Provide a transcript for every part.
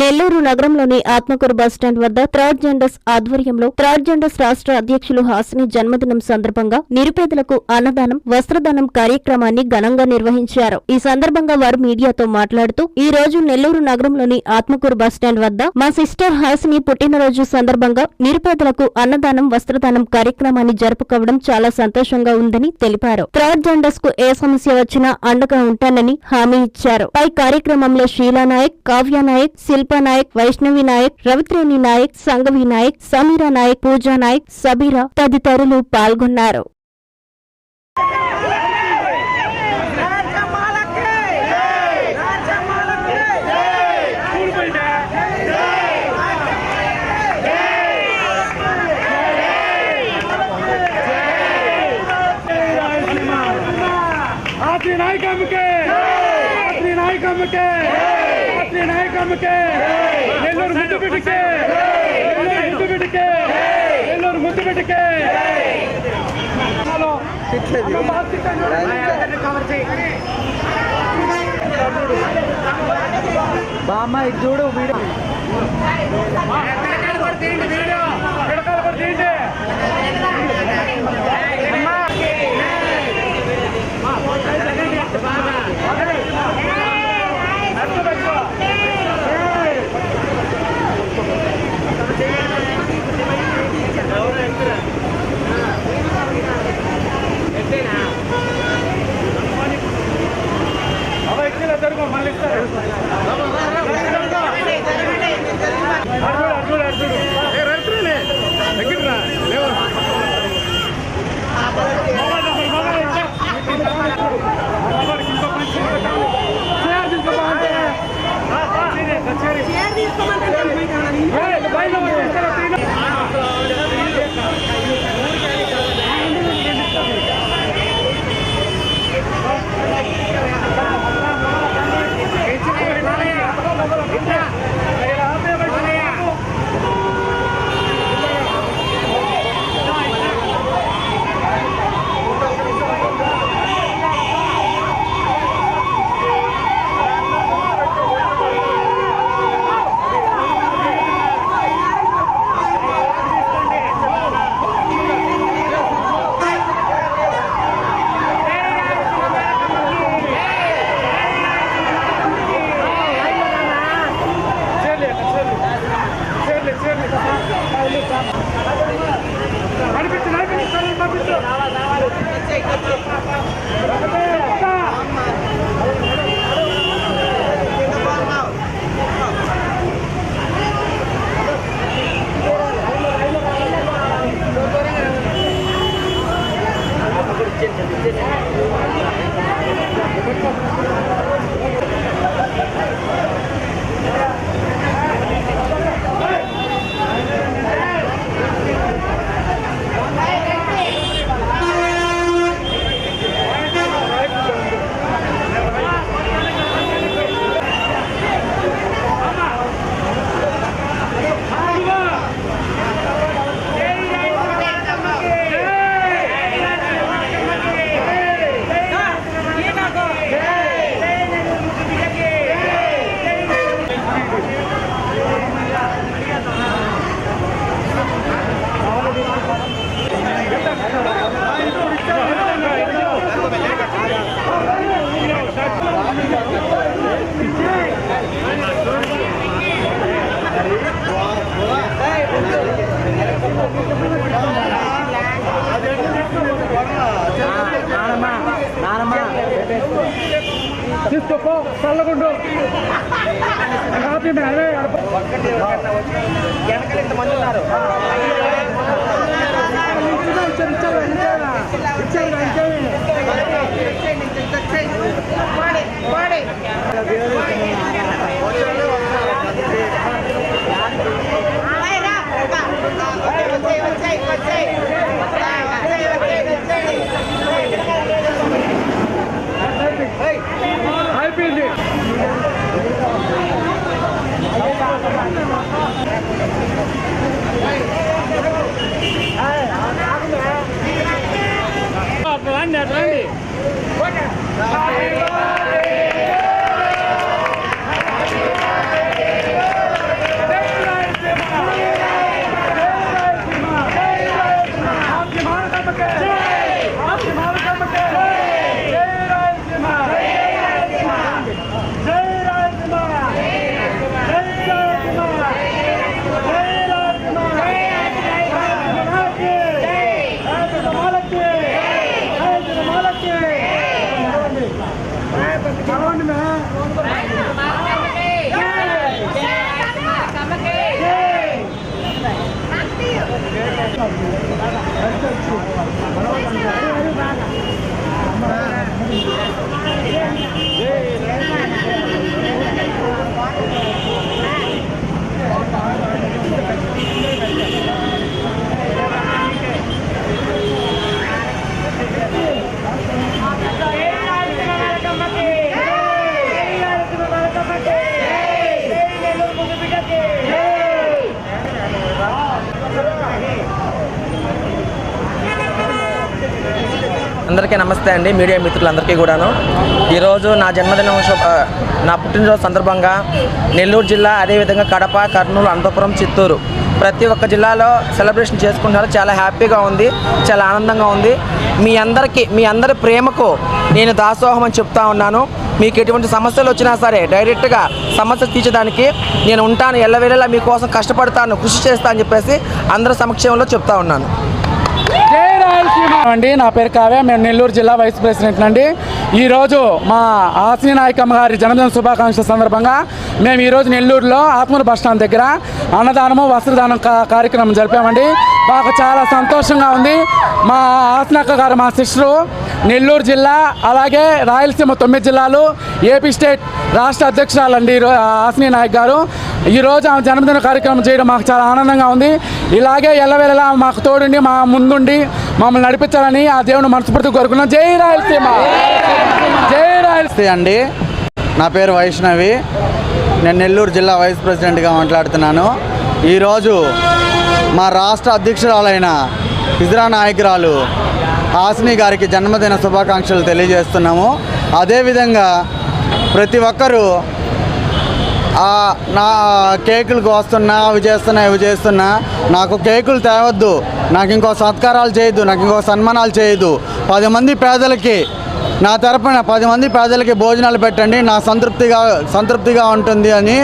నెల్లూరు నగరంలోని ఆత్మకూరు బస్టాండ్ వద్ద third genders ఆధ్వర్యంలో థర్డ్ జెండర్స్ రాష్ట్ర అధ్యక్షులు హాసిని జన్మదినం సందర్భంగా నిరుపేదలకు అన్నదానం వస్త్రదానం కార్యక్రమాన్ని ఘనంగా నిర్వహించారు. ఈ సందర్భంగా వారు మీడియాతో మాట్లాడుతూ ఈ రోజు నెల్లూరు నగరంలోని ఆత్మకూరు బస్టాండ్ వద్ద మా సిస్టర్ హాసిని పుట్టినరోజు సందర్భంగా నిరుపేదలకు అన్నదానం వస్త్రదానం కార్యక్రమాన్ని జరుపుకోవడం చాలా సంతోషంగా ఉందని తెలిపారు. థర్డ్ జెండర్స్కు ఏ సమస్య వచ్చినా అండగా ఉంటానని హామీ ఇచ్చారు. పై కార్యక్రమంలో షీలా నాయక్ కావ్య నాయక్ శిల్పా నాయక్ వైష్ణవి నాయక్ రవిత్రేణి నాయక్ సంఘవి నాయక్ సమీరా నాయక్ పూజా నాయక్ సబీరా తదితరులు పాల్గొన్నారు. నాయకమ్మకే! నాయకమ్మకే! ఆత్రి నాయకమ్మకే నెల్లూరు ముద్దు బిడ్డకే నెల్లూరు ముద్దు బిడ్డకే నెల్లూరు ముద్దు బిడ్డకే బామ్మ ఇది చూడు వీడియో పిడకలు కూడా తీయండి అవ did తీసుకోపో చల్లగుండు కాపీ అదే వెనకాల ఇంతమంది ఉన్నారు. అయిపోయింది రండి Okay. Grazie. అందరికీ నమస్తే అండి మీడియా మిత్రులందరికీ కూడాను. ఈరోజు నా జన్మదినం నా పుట్టినరోజు సందర్భంగా నెల్లూరు జిల్లా అదేవిధంగా కడప కర్నూలు అనంతపురం చిత్తూరు ప్రతి ఒక్క జిల్లాలో సెలబ్రేషన్ చేసుకుంటున్నారు. చాలా హ్యాపీగా ఉంది చాలా ఆనందంగా ఉంది. మీ అందరికీ మీ అందరి ప్రేమకు నేను దాసోహం అని చెప్తా ఉన్నాను. మీకు ఎటువంటి సమస్యలు వచ్చినా సరే డైరెక్ట్గా సమస్య తీర్చడానికి నేను ఉంటాను. ఎల్లవేళలా మీకోసం కష్టపడతాను కృషి చేస్తా అని చెప్పేసి అందరి సమక్షంలో చెప్తా ఉన్నాను. అండి నా పేరు కావ్య మేము నెల్లూరు జిల్లా వైస్ ప్రెసిడెంట్ అండి. ఈరోజు మా ఆసిని నాయకమ్మ గారి జన్మదిన శుభాకాంక్షల సందర్భంగా మేము ఈరోజు నెల్లూరులో ఆత్మూరు బస్టాండ్ దగ్గర అన్నదానము వస్త్రదానం కార్యక్రమం జరిపామండి. మాకు చాలా సంతోషంగా ఉంది. మా ఆసనక్క గారు మా సిస్టరు నెల్లూరు జిల్లా అలాగే రాయలసీమ తొమ్మిది జిల్లాలు ఏపీ స్టేట్ రాష్ట్ర అధ్యక్షురాలండి ఆసిని నాయక్ గారు. ఈరోజు ఆమె జన్మదిన కార్యక్రమం చేయడం మాకు చాలా ఆనందంగా ఉంది. ఇలాగే ఎల్లవేళలా మాకు తోడుండి మా ముందుండి మమ్మల్ని నడిపించాలని ఆ దేవుని మనస్ఫూర్తి కోరుకున్నాం. జై రాయలసీమ! జై రాయలసీమ! అండి నా పేరు వైష్ణవి. నేను నెల్లూరు జిల్లా వైస్ ప్రెసిడెంట్గా మాట్లాడుతున్నాను. ఈరోజు మా రాష్ట్ర అధ్యక్షురాలైన హిజ్రా నాయకురాలు హాసిని గారికి జన్మదిన శుభాకాంక్షలు తెలియజేస్తున్నాము. అదేవిధంగా ప్రతి ఒక్కరూ నా కేకులు కోస్తున్నా అవి చేస్తున్నా ఇవి చేస్తున్నా నాకు కేకులు తేవద్దు నాకు ఇంకో సత్కారాలు చేయొద్దు నాకు ఇంకో సన్మానాలు చేయొద్దు. పది మంది పేదలకి నా తరపున పది మంది పేదలకి భోజనాలు పెట్టండి నా సంతృప్తిగా సంతృప్తిగా ఉంటుంది అని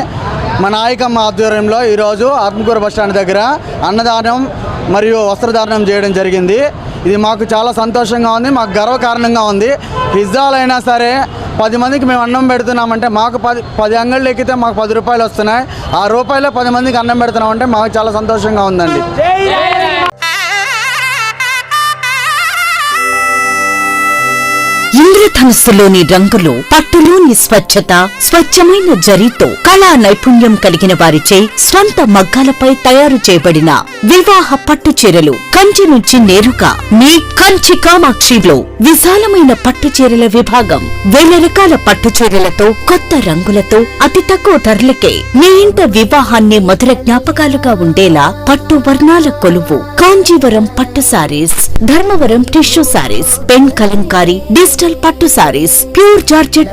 మా నాయకమ్మ ఆధ్వర్యంలో ఈరోజు ఆత్మకూర బస్ స్టాండ్ దగ్గర అన్నదానం మరియు వస్త్రదానం చేయడం జరిగింది. ఇది మాకు చాలా సంతోషంగా ఉంది మాకు గర్వకారణంగా ఉంది. పిజ్జాలైనా సరే పది మందికి మేము అన్నం పెడుతున్నామంటే మాకు పది పది అంగళ్ళు ఎక్కితే మాకు పది రూపాయలు వస్తున్నాయి. ఆ రూపాయలు పది మందికి అన్నం పెడుతున్నామంటే మాకు చాలా సంతోషంగా ఉందండి. ఇంద్రధనుస్సులోని రంగులు పట్టులోని స్వచ్ఛత స్వచ్ఛమైన జరీతో కళా నైపుణ్యం కలిగిన వారిచే స్వంత మగ్గాలపై తయారు చేయబడిన వివాహ పట్టు చీరలు కంచి నుంచి నేరుగా మీ కంచి కామాక్షిలో విశాలమైన పట్టు చీరల విభాగం. వేల రకాల పట్టు చీరలతో కొత్త రంగులతో అతి తక్కువ ధరలకే మీ ఇంట వివాహాన్ని మధుర జ్ఞాపకాలుగా ఉండేలా పట్టు వర్ణాల కొలువు. కాంజీవరం పట్టు sarees Dharmavaram tissue sarees pen Kalamkari digital పట్టు సారీస్ ప్యూర్ జార్జెట్